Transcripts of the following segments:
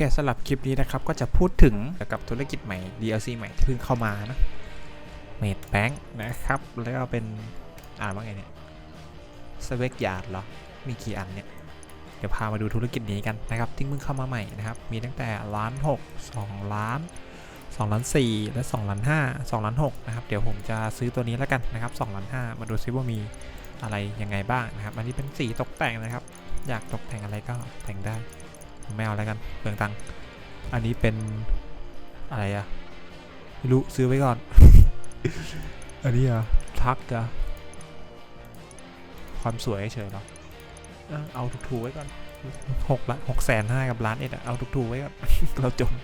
เคสำหรับคลิปนี้นะครับ ก็จะพูดถึงเกี่ยวกับธุรกิจใหม่ DLC ใหม่ที่เพิ่งเข้ามานะเมดแบงค์นะครับ แล้วก็เป็นอ่านว่าไงเนี่ยสเวกยาร์ดเหรอ มีกี่อันเนี่ย เดี๋ยวพามาดูธุรกิจนี้กันนะครับที่เพิ่งเข้ามาใหม่นะครับ มีตั้งแต่ล้านหกสองล้านสองล้านสี่และสองล้านห้าสองล้านหกนะครับ เดี๋ยวผมจะซื้อตัวนี้แล้วกันนะครับสองล้านห้ามาดูซิว่ามีอะไรยังไงบ้างนะครับ อันนี้เป็นสีตกแต่งนะครับ อยากตกแต่งอะไรก็แต่งได้ ไม่เอาแล้วกันเปลืองตังค์อันนี้เป็นอะไรอะไม่รู้ซื้อไว้ก่อน อันนี้อะทักอะความสวยเฉยเนาะเอเอาถูกๆไว้ก่อนหกละหกแสนห้ากับล้านเอ็ดอะเอาถูกๆไว้ก่อนเราจน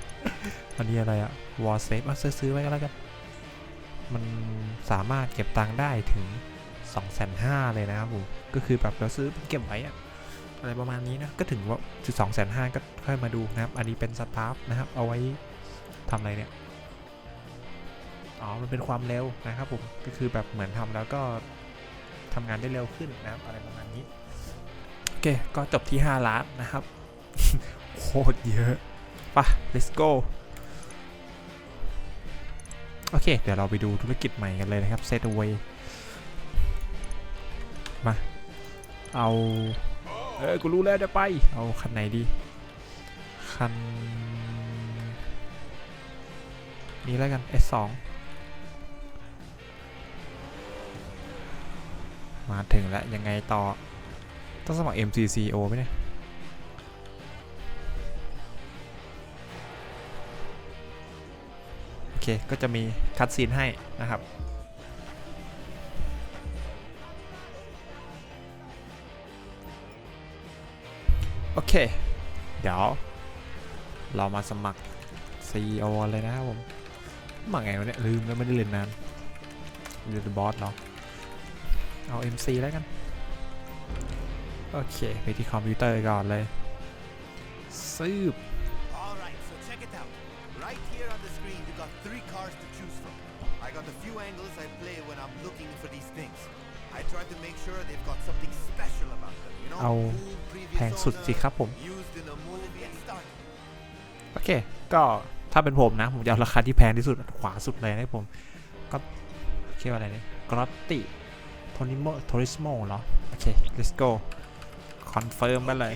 อันนี้อะไรอะวอลเซฟเอาซื้อไว้ก็แล้วกัน มันสามารถเก็บตังค์ได้ถึง2องแสนห้าเลยนะครับผม ก็คือแบบเราซื้อเก็บไว้อะ อะไรประมาณนี้นะ ก็ถึงว่าจุดสองแสนห้าก็ค่อยมาดูนะครับ อันนี้เป็นสตาฟนะครับ เอาไว้ทำอะไรเนี่ย อ๋อ มันเป็นความเร็วนะครับผม ก็คือแบบเหมือนทำแล้วก็ทำงานได้เร็วขึ้นนะครับ อะไรประมาณนี้ โอเค ก็จบที่ 5 ล้านนะครับ โคตรเยอะปะ let's go โอเค เดี๋ยวเราไปดูธุรกิจใหม่กันเลยนะครับ set away มา เอา เออ กูรู้แล้วจะไป เอาคันไหนดี คัน นี้แล้วกัน S2 มาถึงแล้ว ยังไงต่อ ต้องสมัคร MCCO ไหมเนี่ย โอเค ก็จะมีคัดซีนให้นะครับ โอเค เดี๋ยว เรามาสมัคร CEO เลยนะครับผมสมัครไงวะเนี่ยลืมแล้วไม่ได้เรียนนานเรียนบอสเหรอเอา MC แล้วกัน โอเค ไปที่คอมพิวเตอร์ก่อนเลยซืบ Alright, so check it out. Right here on the screen, you got three cars to choose from. I got a few angles I play when I'm looking for these things. I try to make sure they've got something special about them, you know? เอา Cool previous แพงสุดสิครับผม โอเค ก็ถ้าเป็นผมนะ ผมจะเอาราคาที่แพงที่สุดขวาสุดเลยนะผม ก็ชื่อว่าอะไรเนี่ยกรอตติโทนิโมโทริสโมเหรอ โอเค let's go คอนเฟิร์มกันเลย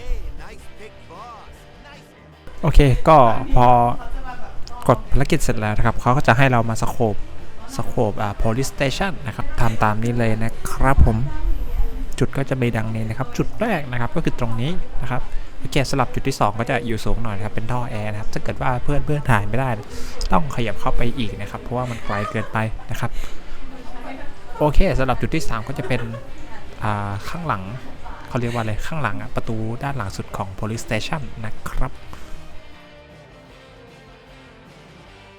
โอเค ก็พอกดภารกิจเสร็จแล้วนะครับ เขาก็จะให้เรามาสโคบสโคบอ่า police station นะครับทำตามนี้เลยนะครับผม จุดก็จะมีดังนี้นะครับ จุดแรกนะครับก็คือตรงนี้นะครับโอเคสลับจุดที่ 2 ก็จะอยู่สูงหน่อยนะครับเป็นท่อแอร์นะครับถ้าเกิดว่าเพื่อนเพื่อนถ่ายไม่ได้ ต้องขยับเข้าไปอีกนะครับ เพราะว่ามันไกลเกินไปนะครับโอเคสำหรับจุดที่ 3 ก็จะเป็นข้างหลังเขาเรียกว่าอะไรข้างหลังประตูด้านหลังสุดของ police station นะครับ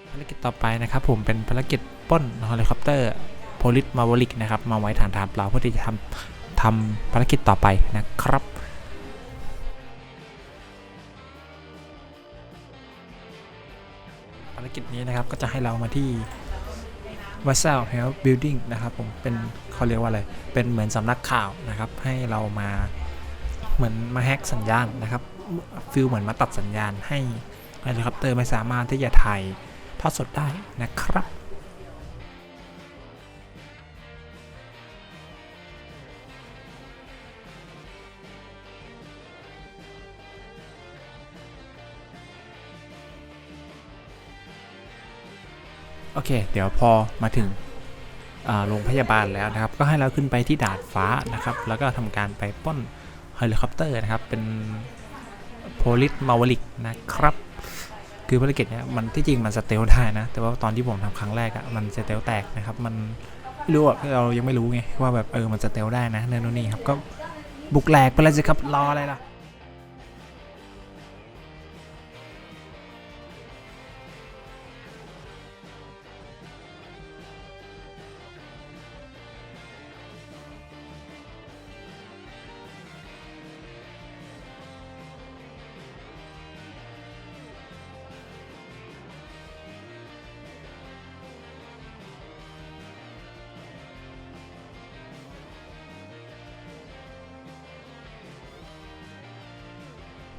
ภารกิจต่อไปนะครับผมเป็นภารกิจป้นเฮลิคอปเตอร์โพลิสมาวลิกนะครับมาไว้ฐานฐานเปล่าเพื่อที่จะทำ ทำภารกิจต่อไปนะครับภารกิจนี้นะครับก็จะให้เรามาที่ v a s s a l Health Building นะครับผมเป็นเขาเรียกว่าอะไร เป็นเหมือนสำนักข่าวนะครับ ให้เรามาเหมือนมาแฮกสัญญาณนะครับฟิลเหมือนมาตัดสัญญาณให้เฮลิคอปเตอร์ไม่สามารถที่จะถ่ายทอดสดได้นะครับ โอเค เดี๋ยวพอมาถึงโรงพยาบาลแล้วนะครับ ก็ให้เราขึ้นไปที่ดาดฟ้านะครับ แล้วก็ทำการไปป้นเฮลิคอปเตอร์นะครับ เป็นโพลิสมาวลิกนะครับ คือภารกิจเนี้ยมันที่จริงมันสเตลได้นะ แต่ว่าตอนที่ผมทำครั้งแรกอะมันสเตลแตกนะครับ มันไม่รู้อะเรายังไม่รู้ไงว่าแบบเออมันสเตลได้นะเนนนนี่ครับ ก็บุกแหลกไปเลยสิครับรออะไรล่ะ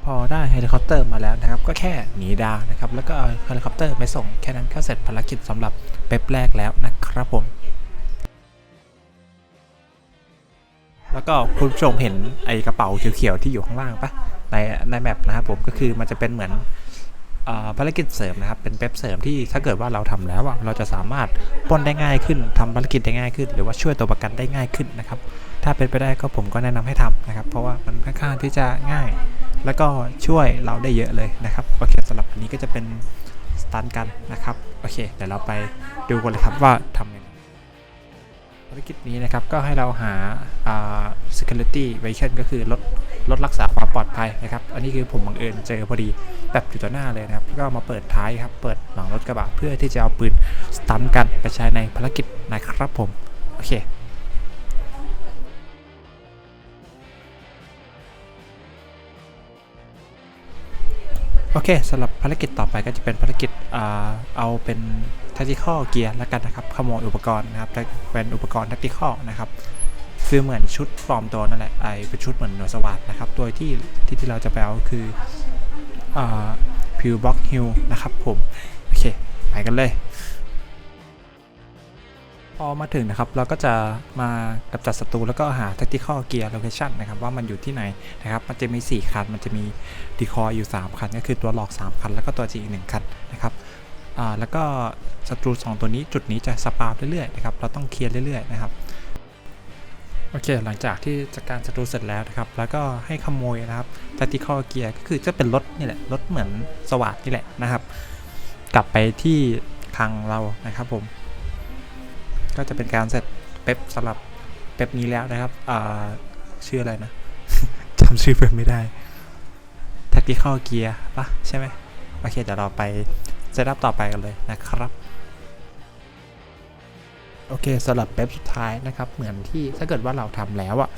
พอได้เฮลิคอปเตอร์มาแล้วนะครับ ก็แค่หนีดาวนะครับ แล้วก็เอาเฮลิคอปเตอร์ไปส่งแค่นั้นก็เสร็จภารกิจสำหรับเป๊ปแรกแล้วนะครับผม แล้วก็คุณผู้ชมเห็นไอกระเป๋าเขียวๆที่อยู่ข้างล่างปะในในแมปนะครับผมก็คือมันจะเป็นเหมือน ภารกิจเสริมนะครับ เป็นเป๊ปเสริมที่ถ้าเกิดว่าเราทำแล้วเราจะสามารถป้นได้ง่ายขึ้นทำภารกิจได้ง่ายขึ้น หรือว่าช่วยตัวประกันได้ง่ายขึ้นนะครับ ถ้าเป็นไปได้ก็ผมก็แนะนำให้ทำนะครับ เพราะว่ามันค่อนข้างที่จะง่าย แล้วก็ช่วยเราได้เยอะเลยนะครับโอเคสำหรับอันนี้ก็จะเป็นสตันกันนะครับโอเคเดี๋ยวเราไปดูกันเลยครับว่าทำยังไงภารกิจนี้นะครับก็ให้เราหาา security vehicle ก็คือรถ รถรักษาความปลอดภัยนะครับ อันนี้คือผมบังเอิญเจอพอดีแบบอยู่ต่อหน้าเลยนะครับ ก็มาเปิดท้ายครับ เปิดหลังรถกระบะเพื่อที่จะเอาปืนสตันกันไปใช้ในภารกิจนะครับผม โอเคโอเคสำหรับภารกิจต่อไปก็จะเป็นภารกิจอเอาเป็น tactical gear แล้วกันนะครับขโมยอุปกรณ์นะครับเป็นอุปกรณ์ tactical นะครับ คือเหมือนชุดปลอมตัวนั่นแหละไอเป็นชุดเหมือนหนวยสวัสดนะครับโดยที่ที่ที่เราจะไปเอาคืออพิวบ็อกฮิลนะครับผม โอเค ไปกันเลย พอมาถึงนะครับ เราก็จะมากำจัดศัตรูแล้วก็หา tactical gear location นะครับ ว่ามันอยู่ที่ไหนนะครับ มันจะมี 4 คัน มันจะมีดีคอยอยู่ 3 คัน ก็คือตัวหลอก 3 คัน แล้วก็ตัวจริงอีก1คันนะครับแล้วก็ศัตรู 2 ตัวนี้จุดนี้จะสปาร์เรื่อยๆนะครับ เราต้องเคลียร์เรื่อยๆนะครับ โอเค หลังจากที่จัดการศัตรูเสร็จแล้วนะครับ แล้วก็ให้ขโมยนะครับ tactical gear ก็คือจะเป็นรถนี่แหละ รถเหมือนสวัสดนี่แหละนะครับ กลับไปที่คลังเรานะครับผม ก็จะเป็นการเสร็จเป๊ปสำหรับเป๊ปนี้แล้วนะครับชื่ออะไรนะ จำชื่อเป๊ปไม่ได้ tactical gear ปะใช่ไหมโอเค เดี๋ยวเราไปเซตอัพต่อไปกันเลยนะครับ โอเคสำหรับเป๊ปสุดท้ายนะครับ เหมือนที่ถ้าเกิดว่าเราทำแล้วอะ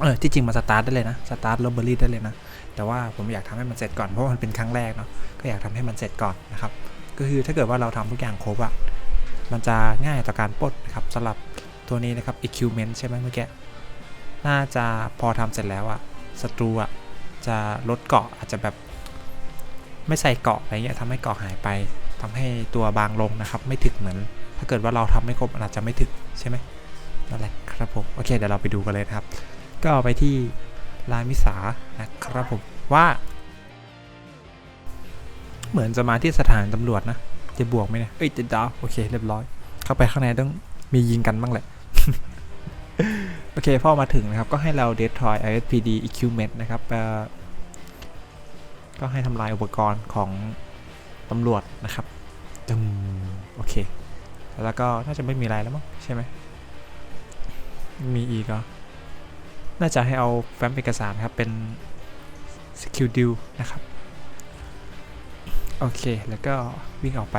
เออที่จริงมาสตาร์ทได้เลยนะสตาร์ทลบเบอรี่ได้เลยนะ แต่ว่าผมอยากทำให้มันเสร็จก่อนเพราะมันเป็นครั้งแรกเนาะก็อยากทำให้มันเสร็จก่อนนะครับ ก็คือถ้าเกิดว่าเราทำทุกอย่างครบอะมันจะง่ายต่อการปลดนะครับสำหรับตัวนี้นะครับ equipment ใช่ไหมเมื่อกี้น่าจะพอทำเสร็จแล้วอะศัตรูอะจะลดเกาะอาจจะแบบไม่ใส่เกาะอะไรเงี้ยทำให้เกาะหายไปทำให้ตัวบางลงนะครับ ไม่ถึกเหมือน ถ้าเกิดว่าเราทำไม่ครบอาจจะไม่ถึกใช่ไหมนั่นแหละครับผมโอเคเดี๋ยวเราไปดูกันเลยครับ ก็ไปที่ลานมิสานะครับผมว่า เหมือนจะมาที่สถานตำรวจนะ จะบวกไหมเนี่ยเอ้ยจะดาวโอเคเรียบร้อย เข้าไปข้างในต้องมียิงกันบ้างแหละโอเคพอมาถึงนะครับ ก็ให้เรา destroy ISPD equipment นะครับก็ให้ทำลายอุปกรณ์ของตำรวจนะครับตึมโอเค แล้วก็น่าจะไม่มีอะไรแล้วมั้งใช่ไหมมีอีกเหรอน่าจะให้เอาแฟ้มเอกสารครับ เป็น secure deal นะครับ โอเค แล้วก็วิ่งออกไป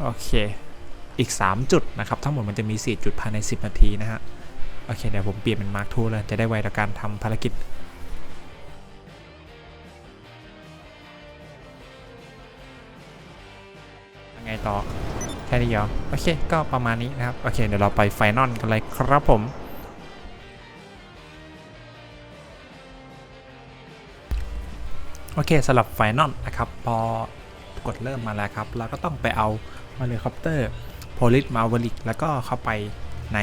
โอเค อีก 3 จุดนะครับ ทั้งหมดมันจะมี 4 จุดภายใน 10 นาทีนะฮะ โอเค เดี๋ยวผมเปลี่ยนเป็นมาร์คทูเลย จะได้ไวต่อการทำภารกิจ ค่นี้เหรอโอเค ก็ประมาณนี้นะครับ โอเค เดี๋ยวเราไปไฟนอลกันเลยครับผมโอเคสำหรับไฟนอลนะครับ พอกดเริ่มมาแล้วครับ เราก็ต้องไปเอามาเฮลิคอปเตอร์โพลิสมาวลิกแล้วก็เข้าไปใน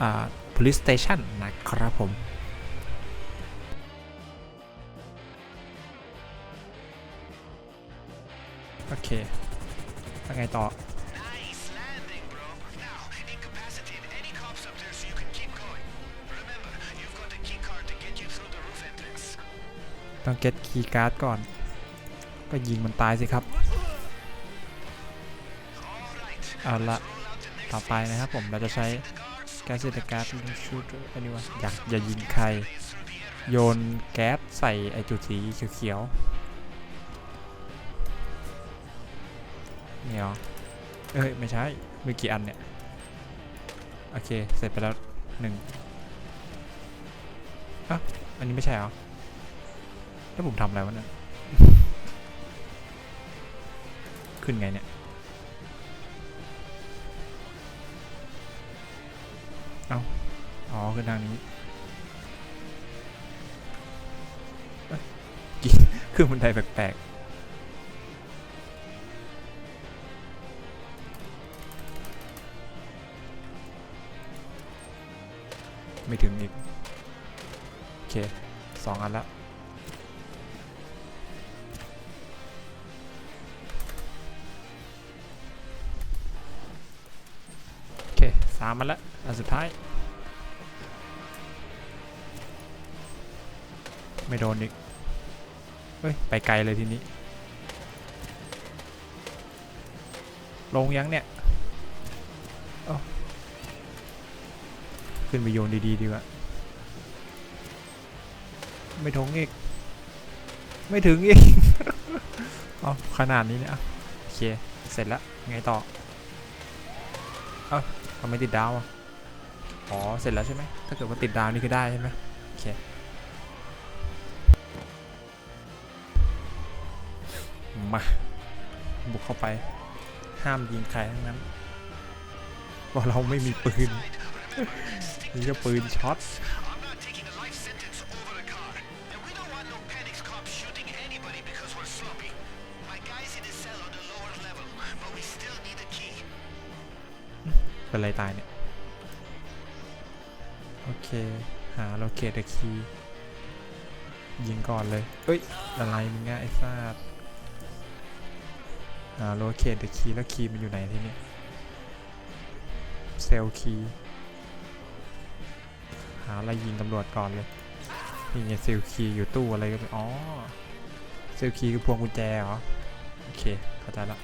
อ่า police station นะครับผมโอเคยังไงต่อ ต้องเก็ตคีย์การ์ดก่อน ก็ยิงมันตายสิครับ เอาละต่อไปนะครับผมเราจะใช้แก๊สเซตการ์ดชูดอันนี้วะอยากอย่ายิงใคร โยนแก๊สใส่ไอจุดสีเขียวๆเนี่ยเหรอเอ้ย ไม่ใช่มีกี่อันเนี่ย โอเค เสร็จไปแล้วหนึ่งอะอันนี้ไม่ใช่เหรอ แล้วผมทำอะไรวะเนี่ย ขึ้นไงเนี่ยเอาอ๋อขึ้นทางนี้กินขึ้นบันไดแปลกๆ ไม่ถึงอีก โอเคสองอันแล้ว สามอันละอันสุดท้าย ไม่โดนอีกเฮ้ย ไปไกลเลยทีนี้ ลงยังเนี่ยอ้าขึ้นไปโยนดีๆดีกว่าไม่ถึงอีก ไม่ถึงอีก เอาขนาดนี้เนี่ยโอเค เสร็จแล้ว ไงต่อ เอ้าทำไมติดดาวอะอ๋อ เสร็จแล้วใช่ไหม ถ้าเกิดว่าติดดาวนี่คือได้ใช่ไหมโอเคมา บุกเข้าไป ห้ามยิงใครทั้งนั้นเพราะเราไม่มีปืนนี่ก็ปืนช็อต เป็นไรตายเนี่ย โอเค หาโลเคตคีย์ยิงก่อนเลยเอ้ย อะไรมึงอะไอ้ซาดหาโลเคตคีย์แล้วคีย์มันอยู่ไหนที่นี่เซลคีย์หาอะไรยิงตำรวจก่อนเลยนี่ไงเซลคีย์อยู่ตู้อะไรก็ไม่อ๋อเซลคีย์คือพวงกุญแจเหรอ โอเค เข้าใจละ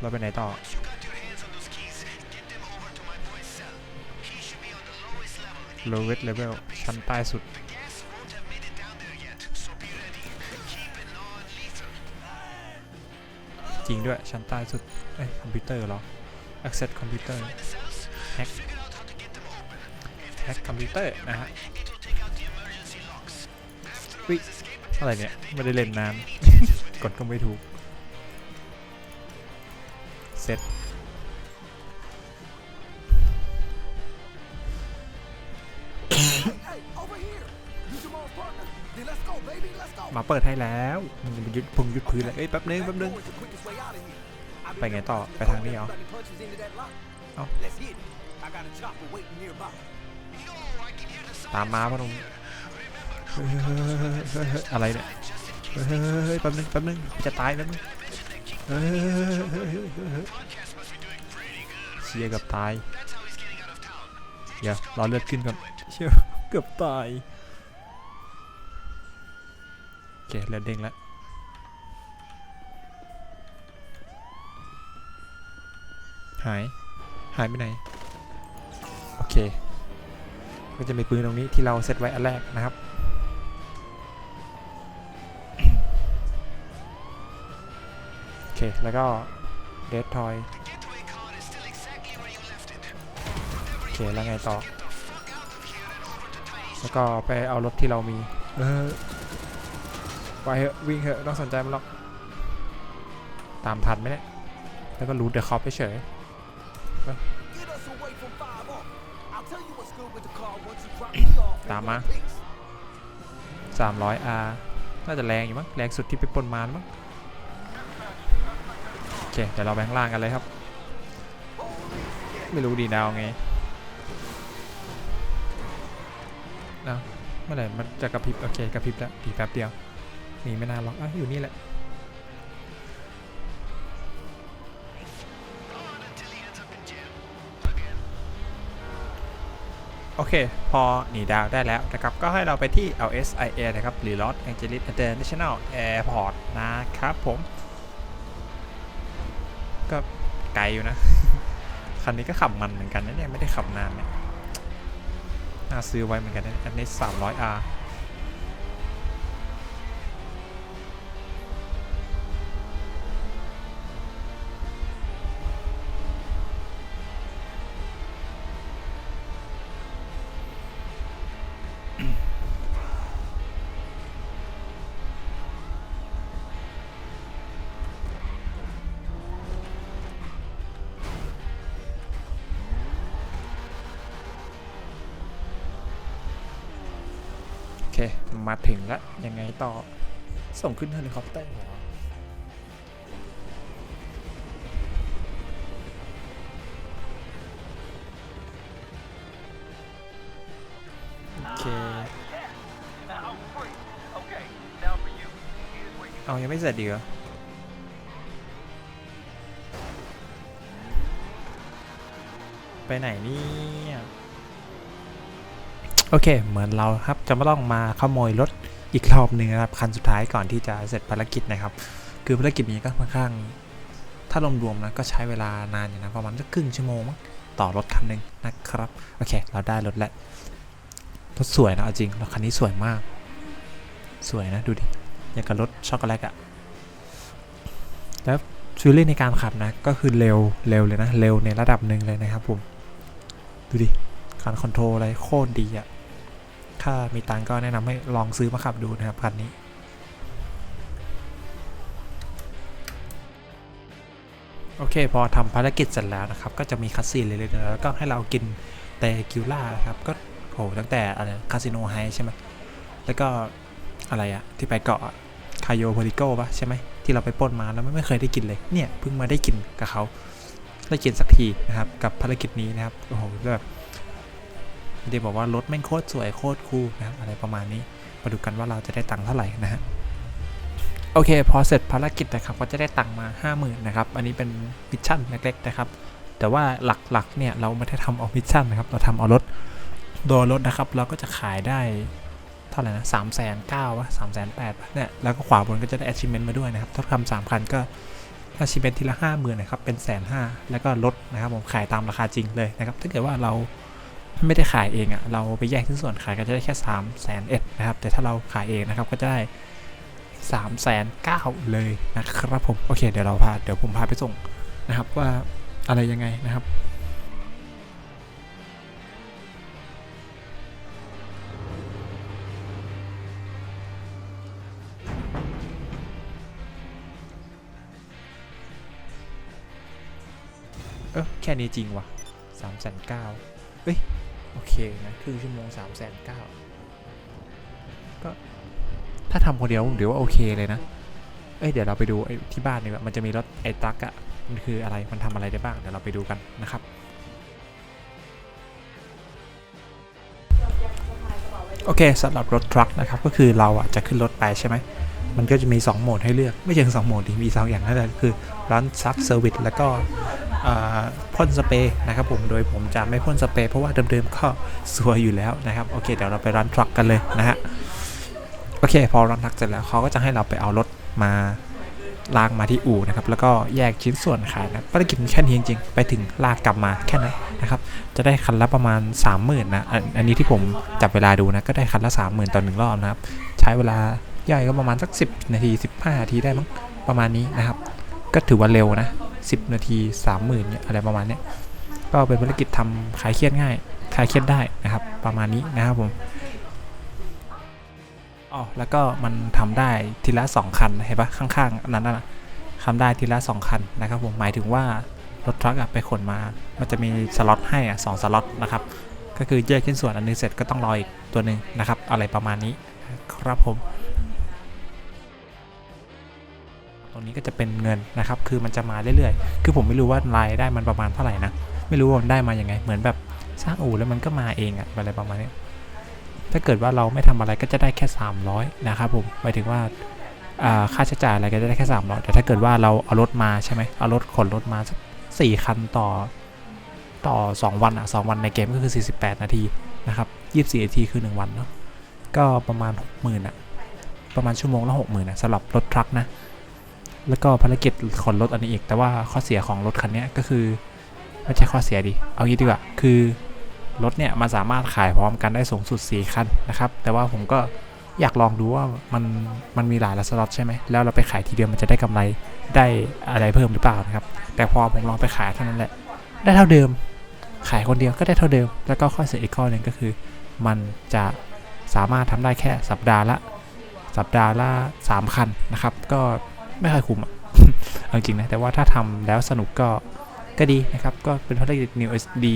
เราไปไหนต่อ lowest level ชั้นใต้สุด จริงด้วยชั้นใต้สุด เอ้คอมพิวเตอร์เหรอ access computer hack กคอมพิวเตอร์นะฮะวิอะไรเนี่ย ไม่ได้เล่นนาน กดก็ไม่ถูก มาเปิดให้แล้วมันยุดพุงยุดพื้นเลยเอ้ยแป๊บนึงแป๊บนึงไปไงต่อไปทางนี้เหรอตามมาพนมอะไรเนี่ยเฮ้ยแป๊บนึงแป๊บนึงจะตายแป๊บนึงเชียร์กับตายเดี๋ยวรอเลือดขึ้นก่อนเชียร์เกือบตาย เคเลือเด้งแล้วหาย หายไปไหน โอเค ก็จะมีปืนตรงนี้ที่เราเซตไว้อันแรกนะครับ โอเค แล้วก็เดดทอย โอเค แล้วไงต่อ แล้วก็ไปเอารถที่เรามี เออ ไปเถอะวิ่งเถอะต้องสนใจมันหรอก ตามทันไหมเนี่ย แล้วก็รูดเดอะคอปเฉย Get us away from five off. I'll tell you what's good with the car once you drop me off. in Tama. one piece. 300 R น่าจะแรงอยู่มั้ง แรงสุดที่ไปปนมาแล้วมั้ง โอเค เดี๋ยวเราแบงล่างกันเลยครับ ไม่รู้ดีดาวไงเอาเมื่อไหร่มันจะกระพริบ โอเค กระพริบแล้วอีกแป๊บเดียว นีไม่นานหรอกอะอยู่นี่แหละโอเค พอหนีดาวได้แล้วนะครับ ก็ให้เราไปที่ LSIA นะครับ หรือ Los Angeles International Airport นะครับผม ก็ไกลอยู่นะ คันนี้ก็ขับมันเหมือนกันนะเนี่ย ไม่ได้ขับนานเนี่ยน่าซื้อไว้เหมือนกันนะอันนี้ 300R โอเค มาถึงแล้วยังไงต่อ ส่งขึ้นเฮลิคอปเตอร์เหรอ เอายังไม่เสร็จดีเหรอไปไหนนี่โอเค เหมือนเราครับจะไม่ต้องมาขโมยรถอีกรอบหนึ่งนะครับคันสุดท้ายก่อนที่จะเสร็จภารกิจนะครับ คือภารกิจนี้ก็ค่อนข้าง ถ้ารวมๆนะก็ใช้เวลานานอยู่นะประมาณสักครึ่งชั่วโมงมั้งต่อรถคันหนึ่งนะครับ โอเค เราได้รถแล้วรถสวยนะจริงรถคันนี้สวยมาก สวยนะดูดิ อย่างกับรถช็อกโกแลตอะแล้วฟีลลิ่งในการขับนะ ก็คือเร็วเร็วเลยนะ เร็วในระดับหนึ่งเลยนะครับผม ดูดิ การคอนโทรลอะไรโคตรดีอะถ้ามีตังก็แนะนำให้ลองซื้อมาขับดูนะครับคันนี้โอเค พอทำภารกิจเสร็จแล้วนะครับ ก็จะมีคัสซีนเลยๆแล้วก็ให้เรากินเตกิวล่าครับ ก็โหตั้งแต่อะไรคาสิโนไฮใช่ไหมแล้วก็ อะไรอะที่ไปเกาะคาโยโพลิโกปะใช่ไหมที่เราไปปล้นมาแล้วไม่เคยได้กินเลยเนี่ยเพิ่งมาได้กินกับเขาได้กินสักทีนะครับกับภารกิจนี้นะครับโอ้โหแบบเดี๋ยวบอกว่ารถแม่งโคตรสวยโคตรคูลนะครับอะไรประมาณนี้มาดูกันว่าเราจะได้ตังค์เท่าไหร่นะฮะโอเคพอเสร็จภารกิจนะครับก็จะได้ตังค์มา 5 0,000นะครับอันนี้เป็นมิชชั่นเล็กๆนะครับแต่ว่าหลักๆเนี่ยเราไม่ได้ทำเอามิชชั่นนะครับเราทำเอารถโดยรถนะครับเราก็จะขายได้ ท่าไหร่นะสามแสนเก้าวะสามแสนแปดเนี่ย แล้วก็ขวาบนก็จะได้ achievement มาด้วยนะครับถ้าทำสามคันก็ achievement ทีละห้าหมื่นนะครับ เป็นแสนห้าแล้วก็ลดนะครับผมขายตามราคาจริงเลยนะครับ ถ้าเกิดว่าเราไม่ได้ขายเองอะ่ะ เราไปแยกชิ้นส่วนขายก็จะได้แค่3ามแสนเอ็ดนะครับ แต่ถ้าเราขายเองนะครับก็จะได้3ามแสนเก้าเลยนะครับผม โอเค เดี๋ยวเราพา เดี๋ยวผมพาไปส่งนะครับว่าอะไรยังไงนะครับ ออแค่นี้จริงวะสามแสนเก้าเอ้ย โอเคนะครึ่งชั่วโมงสามแสนเก้าก็ถ้าทำคนเดียวผมถือว่าโอเคเลยนะ เอ้ยเดี๋ยวเราไปดูไอ้ที่บ้านนี่มันจะมีรถไอ้ตักอะมันคืออะไรมันทำอะไรได้บ้างเดี๋ยวเราไปดูกันนะครับโอเคสำหรับรถทรัคนะครับก็คือเราอะจะขึ้นรถไปใช่ไหม มันก็จะมี 2 โหมดให้เลือก ไม่ใช่สองโหมดดิมีสองอย่างนั่นแหละคือร้านซักเซอร์วิสแล้วก็พ่นสเปรย์นะครับผมโดยผมจะไม่พ่นสเปรย์เพราะว่าเดิมๆก็สวยอยู่แล้วนะครับโอเคเดี๋ยวเราไปร้านทรัคกันเลยนะฮะโอเค พอร้านทรัคเสร็จแล้วเขาก็จะให้เราไปเอารถมาลากมาที่อู่นะครับแล้วก็แยกชิ้นส่วนขายนะภารกิจแค่นี้จริงๆ ไปถึงลากกลับมาแค่นั้นนะครับจะได้คันละประมาณ 30,000นะอันอันนี้ที่ผมจับเวลาดูนะก็ได้คันละ 30,000ต่อหนึ่งรอบนะครับใช้เวลา ย่อยก็ประมาณสัก 10 นาที 15 นาทีได้มั้งประมาณนี้นะครับ ก็ถือว่าเร็วนะ 10 นาที 30,000เนี่ยอะไรประมาณเนี้ยก็เป็นภารกิจทำคลายเครียดง่ายคลายเครียดได้นะครับ ประมาณนี้นะครับผมอ๋อแล้วก็มันทำได้ทีละ 2 คันเห็นปะข้างๆอันนั้นนะทำได้ทีละ 2 คันนะครับผมหมายถึงว่ารถทรัคไปขนมา มันจะมีสล็อตให้อะสองสล็อตนะครับก็คือแยกชิ้นส่วนอันนึงเสร็จก็ต้องรออีกตัวหนึ่งนะครับ อะไรประมาณนี้ครับผม รงนี้ก็จะเป็นเงินนะครับ คือมันจะมาเรื่อยๆ คือผมไม่รู้ว่ารายได้มันประมาณเท่าไหร่นะ ไม่รู้ว่ามันได้มาอย่างไง เหมือนแบบสร้างอู่แล้วมันก็มาเองอะอะไรประมาณนี้ถ้าเกิดว่าเราไม่ทำอะไรก็จะได้แค่ 300 นะครับผมหมายถึงว่าค่าใช้จ่ายอะไรก็จะได้แค่ 300 แต่ถ้าเกิดว่าเราเอารถมาใช่ไหมเอารถขนรถมาสักสี่คันต่อต่อ 2 วันอะ2วันในเกมก็คือ 48 นาทีนะครับ24นาทีคือ 1 วันเนาะก็ประมาณ 60,000อะประมาณชั่วโมงละ60,000อะสำหรับรถทรัคนะ แล้วก็ภารกิจขนรถอันนี้อีก แต่ว่าข้อเสียของรถคันนี้ก็คือไม่ใช่ข้อเสียดิ เอางี้ดีกว่า คือรถเนี่ยมันสามารถขายพร้อมกันได้สูงสุด 4 คันนะครับ แต่ว่าผมก็อยากลองดูว่ามันมันมีหลายสล็อตใช่ไหม แล้วเราไปขายทีเดียวมันจะได้กำไรได้อะไรเพิ่มหรือเปล่านะครับ แต่พอผมลองไปขายเท่านั้นแหละ ได้เท่าเดิม ขายคนเดียวก็ได้เท่าเดิม แล้วก็ข้อเสียอีกข้อหนึ่งก็คือ มันจะสามารถทำได้แค่สัปดาห์ละ สัปดาห์ละ 3 คันนะครับ ก็ ไม่ค่อยคุ้มอะเอาจริงนะ แต่ว่าถ้าทำแล้วสนุกก็ก็ดีนะครับ ก็เป็นภารกิจ New SD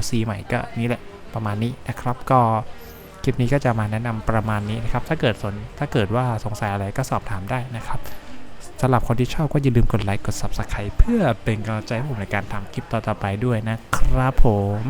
LC ใหม่ก็นี่แหละประมาณนี้นะครับ ก็คลิปนี้ก็จะมาแนะนำประมาณนี้นะครับ ถ้าเกิดสนถ้าเกิดว่าสงสัยอะไรก็สอบถามได้นะครับสำหรับคนที่ชอบก็อย่าลืมกดไลค์กด Subscribe เพื่อเป็นกำลังใจให้ผมในการทำคลิปต่อๆไปด้วยนะครับผม